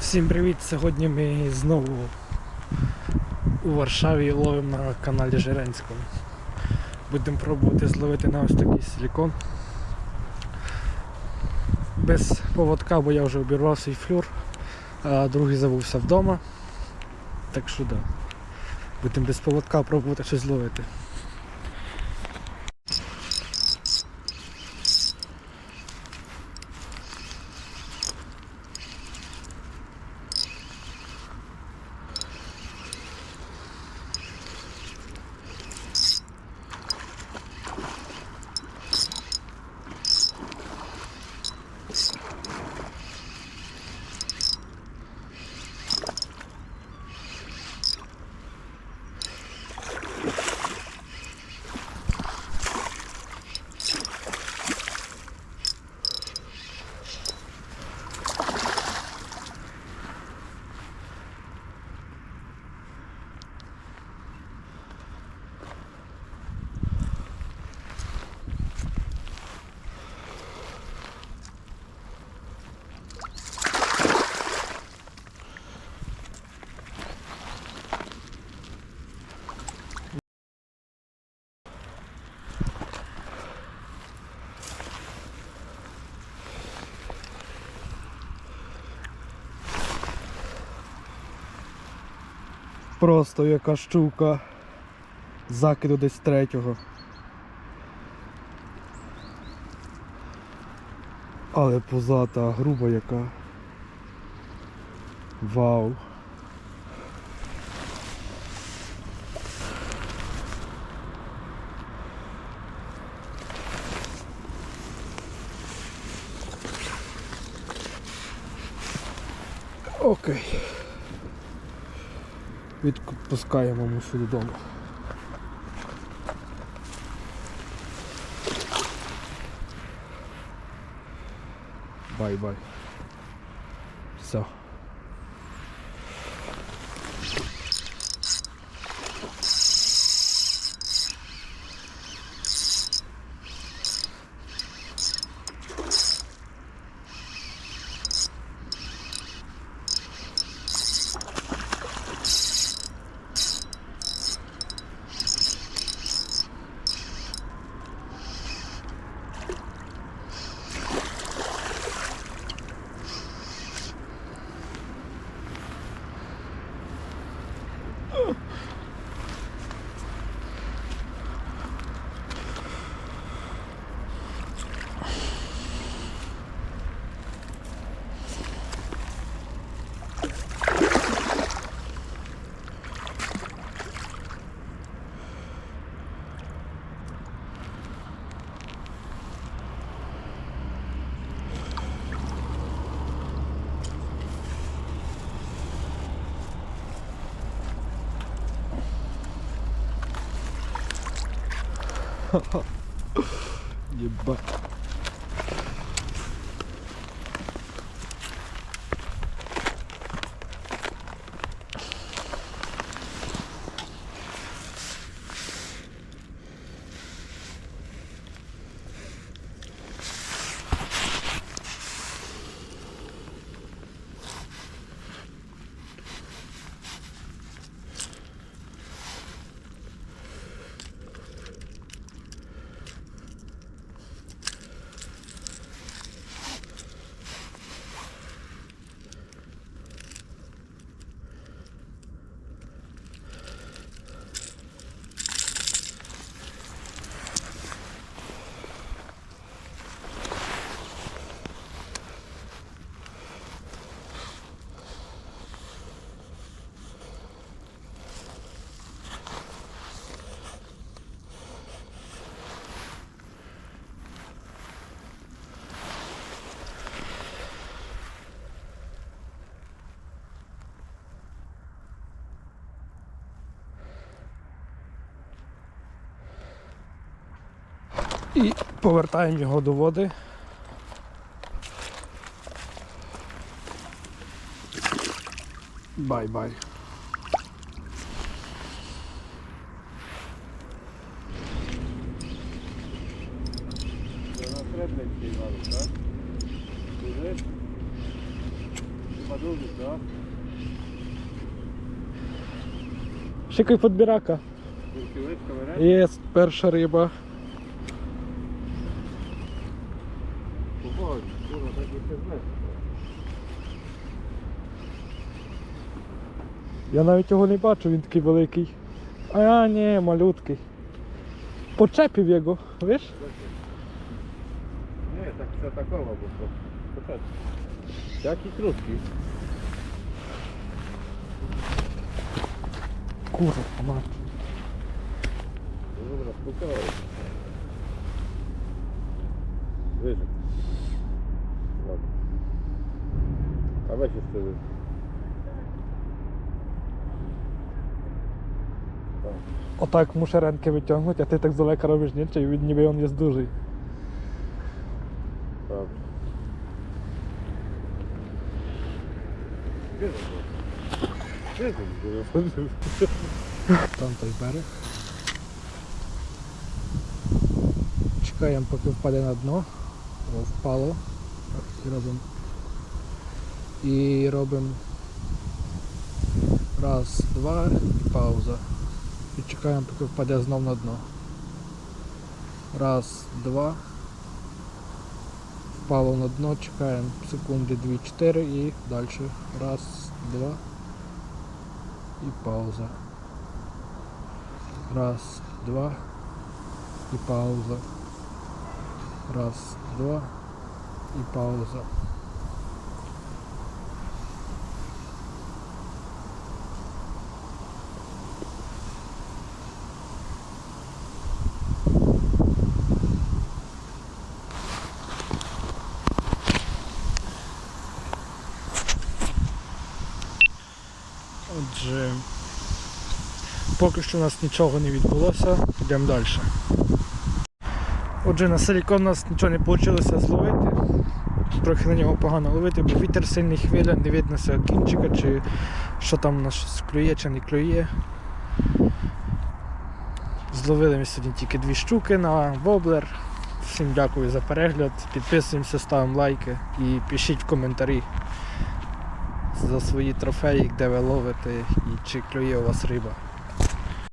Всім привіт! Сьогодні ми знову у Варшаві ловимо на каналі Жиренського. Будемо пробувати зловити на ось такий силікон. Без поводка, бо я вже обірвав свій флюр, а другий забувся вдома. Так що да. Будемо без поводка пробувати щось зловити. Просто яка щука закиду десь третього. Але позата, груба яка. Вау. Окей. Відпускаємо мушу додому. Бай-бай. Все. Il est bas. І повертаємо його до води. Бай-бай. Шикай подбирака. Є перша риба. Я навіть його не бачу, він такий великий. А, ні, малюткий. Почепив його, видиш? Nie, tak zaatakował po prostu. Poczekaj. Jaki krótki? Курва, мать. No dobra, spokojnie. Wyżej. Ładnie. A weź jeszcze wyżej. O tak, muszę rękę wyciągnąć, a ty tak z daleka robisz nie? i niby on jest duży. Dobrze. Gdzie to było? Gdzie to było? Czekają poki wpadę na dno. Bo wpało. Tak, I robię. I robię. Raz, dwa i pauza. І чекаємо, поки впаде знов на дно. Раз, два. Впало на дно, чекаємо секунди 2-4 і далі. Раз, два. І пауза. Раз, два. И пауза. Раз, два. И пауза. Поки що у нас нічого не відбулося, йдемо далі. Отже, на силікон у нас нічого не вийшло зловити. Трохи на нього погано ловити, бо вітер сильний хвиля, не видно кінчика, чи що там у нас клює чи не клює. Зловили ми сьогодні тільки дві штуки на воблер. Всім дякую за перегляд. Підписуємося, ставимо лайки і пишіть в коментарі за свої трофеї, де ви ловите і чи клює у вас риба.